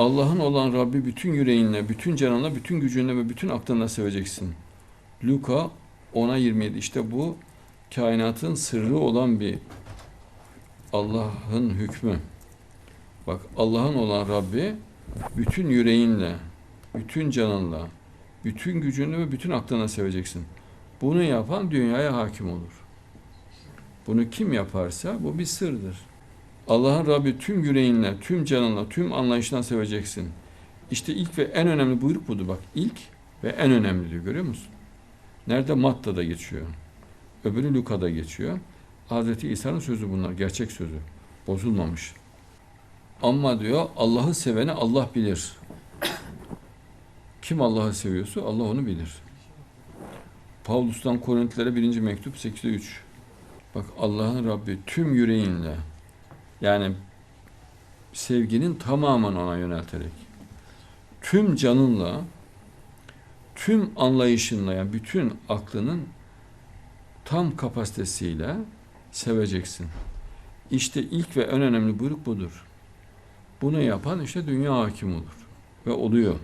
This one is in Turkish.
Allah'ın olan Rabbi bütün yüreğinle, bütün canınla, bütün gücünle ve bütün aklınla seveceksin. Luka 10'a 27. İşte bu kainatın sırrı olan bir Allah'ın hükmü. Bak Allah'ın olan Rabbi bütün yüreğinle, bütün canınla, bütün gücünle ve bütün aklına seveceksin. Bunu yapan dünyaya hakim olur. Bunu kim yaparsa bu bir sırdır. Allah'ın Rabbi tüm yüreğinle, tüm canınla, tüm anlayışından seveceksin. İşte ilk ve en önemli buyruk budur. Bak ilk ve en önemli diyor görüyor musun? Nerede? Matta'da geçiyor. Öbürü Luka'da geçiyor. Hazreti İsa'nın sözü bunlar. Gerçek sözü. Bozulmamış. Ama diyor Allah'ı seveni Allah bilir. Kim Allah'ı seviyorsa Allah onu bilir. Pavlus'tan Korintlilere birinci mektup 8'de 3. Bak Allah'ın Rabbi tüm yüreğinle yani sevginin tamamını ona yönelterek tüm canınla tüm anlayışınla yani bütün aklının tam kapasitesiyle seveceksin. İşte ilk ve en önemli buyruk budur. Bunu yapan işte dünya hakim olur ve oluyor.